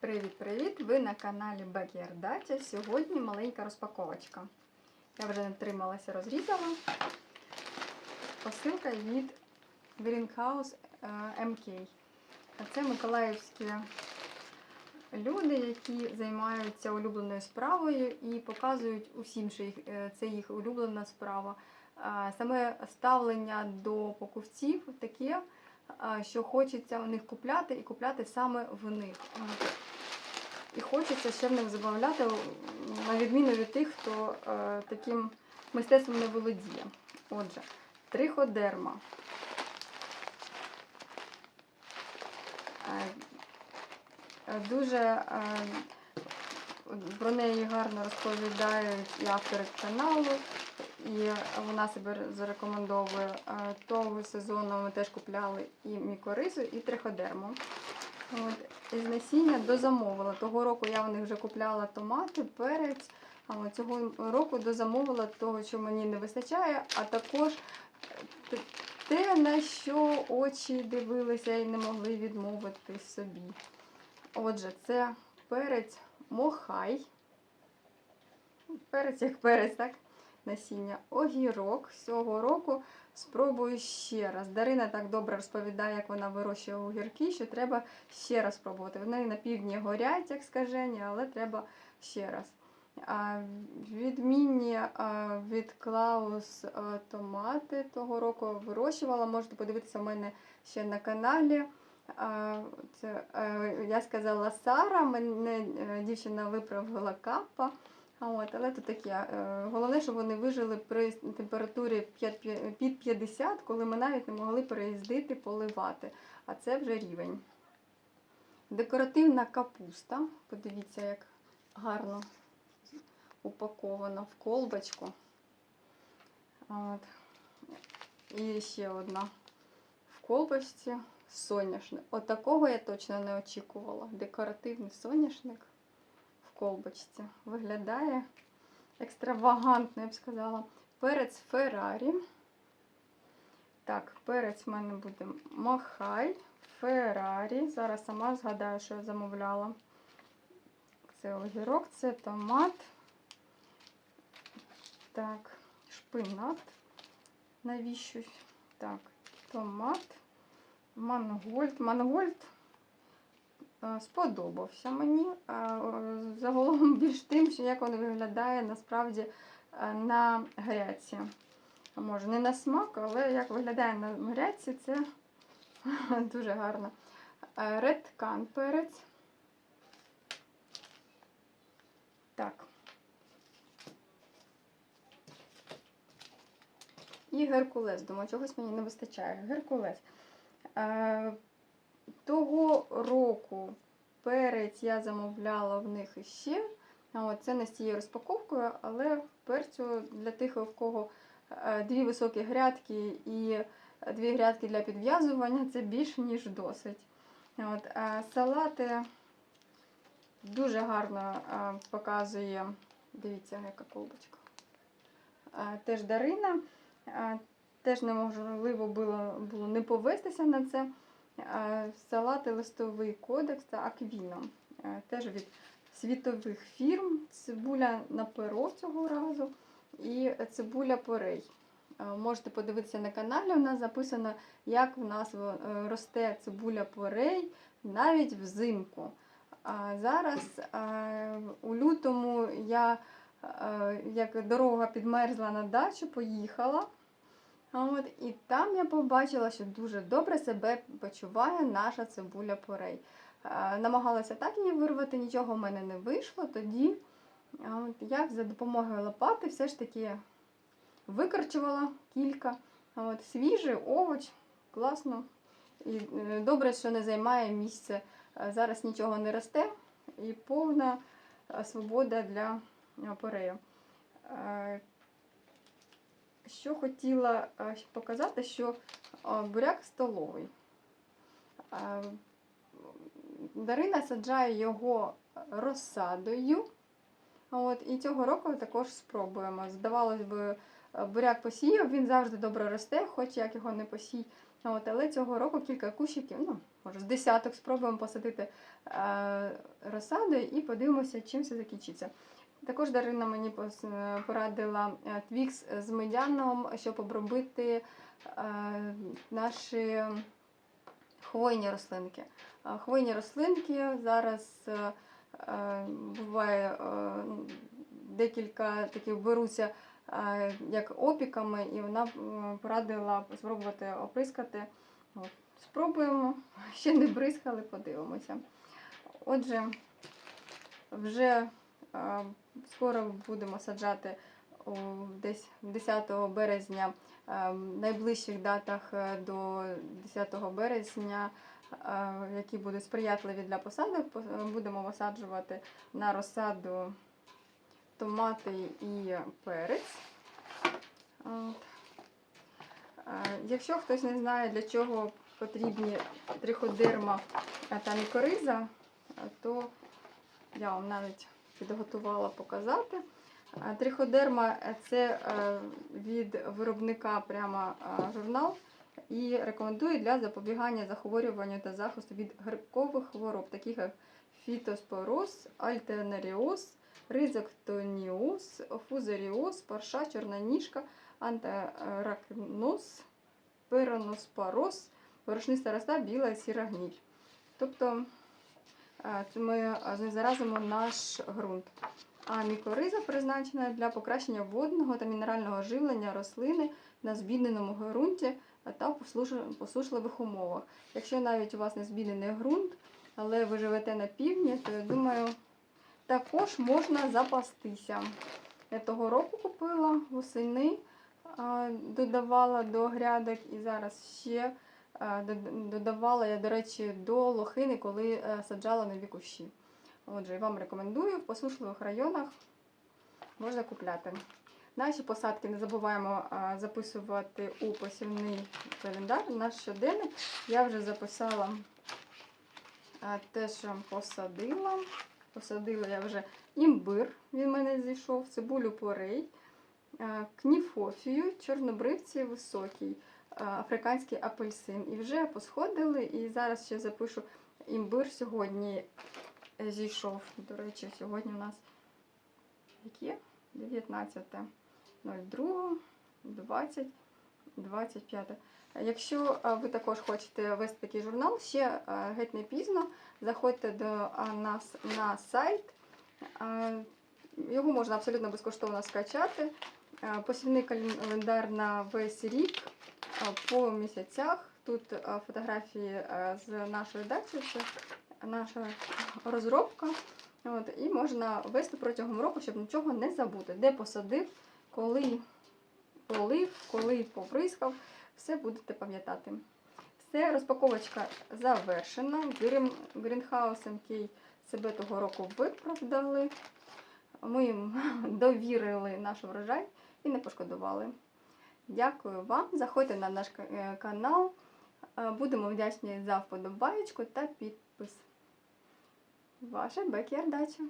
Привіт-привіт! Ви на каналі Backyard Dacia. Сьогодні маленька розпаковочка. Я вже не трималася, розрізала. Посилка від Greenhouse е, MK. А Це миколаївські люди, які займаються улюбленою справою і показують усім, що їх, е, це їх улюблена справа. Е, Саме ставлення до покупців таке, е, що хочеться у них купляти і купляти саме в них. І хочеться ще в них забавляти, на відміну від тих, хто е, таким мистецтвом не володіє. Отже, триходерма. Е, Дуже е, про неї гарно розповідають і автори каналу, і вона себе зарекомендовує. Е, Того сезону ми теж купляли і мікоризу, і триходерму. От, із насіння дозамовила. Того року я в них вже купляла томати, перець. А цього року дозамовила того, що мені не вистачає, а також е, те, на що очі дивилися і не могли відмовити собі. Отже, це перець мохай. Перець як перець, так? Насіння. Огірок цього року спробую ще раз. Дарина так добре розповідає, як вона вирощує огірки, що треба ще раз спробувати. Вони на півдні горять, як скажені, але треба ще раз. Відмінні від Клаус томати того року вирощувала. Можете подивитися в мене ще на каналі. Це, е, я сказала Сара, мене е, дівчина виправила капа. От, але то таке. е, Головне, щоб вони вижили при температурі 5 під 50, коли ми навіть не могли переїздити, поливати. А це вже рівень. Декоративна капуста. Подивіться, як гарно упакована в колбочку. От. І ще одна в колбочці соняшник. От я точно не очікувала. Декоративний соняшник колбочці. Виглядає екстравагантно, я б сказала. Перець Феррарі. Так, перець в мене буде Махай, Феррарі. Зараз сама згадаю, що я замовляла. Це огірок, це томат. Так, шпинат. Навіщось. Так, томат. Мангольд. Мангольд сподобався мені. Е, е, Загалом більш тим, що як він виглядає насправді е, на гряці. Може, не на смак, але як виглядає на гряці, це дуже гарно. Е, Редкан перець. Так. І Геркулес. Думаю, чогось мені не вистачає. Геркулес. Е, того року перець я замовляла в них іще. Це не з цією розпаковкою, але перцю для тих, у кого е, дві високі грядки і дві грядки для підв'язування це більше, ніж досить. От, е, салати дуже гарно е, показує, дивіться, яка колбочка. Е, Теж Дарина. Е, Теж неможливо було, було не повестися на це. Е, Салати листовий кодекс та Аквіно. Е, Теж від світових фірм. Цибуля на перо цього разу і цибуля порей. Е, Можете подивитися на каналі, у нас записано, як в нас росте цибуля порей навіть взимку. А зараз у лютому я, як дорога підмерзла на дачу, поїхала. От, і там я побачила, що дуже добре себе почуває наша цибуля порей. Е, Намагалася так її вирвати, нічого в мене не вийшло. Тоді от, я за допомогою лопати все ж таки викорчувала кілька. От, свіжий овоч, класно. І е, добре, що не займає місце. Е, Зараз нічого не росте і повна свобода для порею. Що хотіла е, показати, що е, буряк столовий. Е, Дарина саджає його розсадою. От, і цього року також спробуємо. Здавалось би, е, буряк посіяв, він завжди добре росте, хоч як його не посій. От, але цього року кілька кущиків, ну, може, з десяток спробуємо посадити е, розсадою і подивимося, чим все закінчиться. Також Дарина мені е, порадила е, твікс з медяном, щоб обробити е, наші хвойні рослинки. Хвойні рослинки зараз буває е, декілька таких беруться як опіками, і вона порадила спробувати оприскати. Спробуємо, ще не бризкали, подивимося. Отже, вже скоро будемо саджати десь 10 березня, е, в найближчих датах е, до 10 березня, е, які будуть сприятливі для посадок, будемо висаджувати на розсаду томати і перець. Е, Якщо хтось не знає, для чого потрібні триходерма е, та мікориза, е, то я вам навіть підготувала показати. Е, Триходерма це е, від виробника прямо е, журнал і рекомендує для запобігання захворюванню та захисту від грибкових хвороб, таких як фітоспороз, альтернаріоз, ризоктоніоз, фузаріоз, парша, чорна ніжка, антиракноз, пероноспороз, борошниста роста, біла сіра гніль. Тобто ми е, знезаразимо наш ґрунт. А мікориза призначена для покращення водного та мінерального живлення рослини на збідненому ґрунті та в посушливих умовах. Якщо навіть у вас не збіднений ґрунт, але ви живете на півдні, то я думаю, також можна запастися. Я того року купила восени, додавала до грядок і зараз ще додавала я, до речі, до лохини, коли е, саджала нові кущі. Отже, вам рекомендую в посушливих районах можна купляти. Наші посадки не забуваємо записувати у посівний календар. Наш щоденник я вже записала те, що посадила. Посадила я вже імбир, він в мене зійшов, цибулю порей, кніфофію, чорнобривці високий, африканський апельсин. І вже посходили. І зараз ще запишу імбир сьогодні е, зійшов. До речі, сьогодні у нас яке? 19.02, 20, 25. Якщо е, ви також хочете вести такий журнал, ще е, геть не пізно, заходьте до е, нас на сайт. Е, Його можна абсолютно безкоштовно скачати. Е, Посівний календар на весь рік е, по місяцях. Тут е, фотографії е, з нашої дачі, це наша розробка. От, і можна вести протягом року, щоб нічого не забути. Де посадив, коли полив, коли поприскав, все будете пам'ятати. Все, розпаковочка завершена. Грін, Грінхаусом, який себе того року виправдали. Ми їм довірили наш врожай і не пошкодували. Дякую вам. Заходьте на наш е, канал. Е, Будемо вдячні за вподобаєчку та підпис. Ваша Бекер Дача.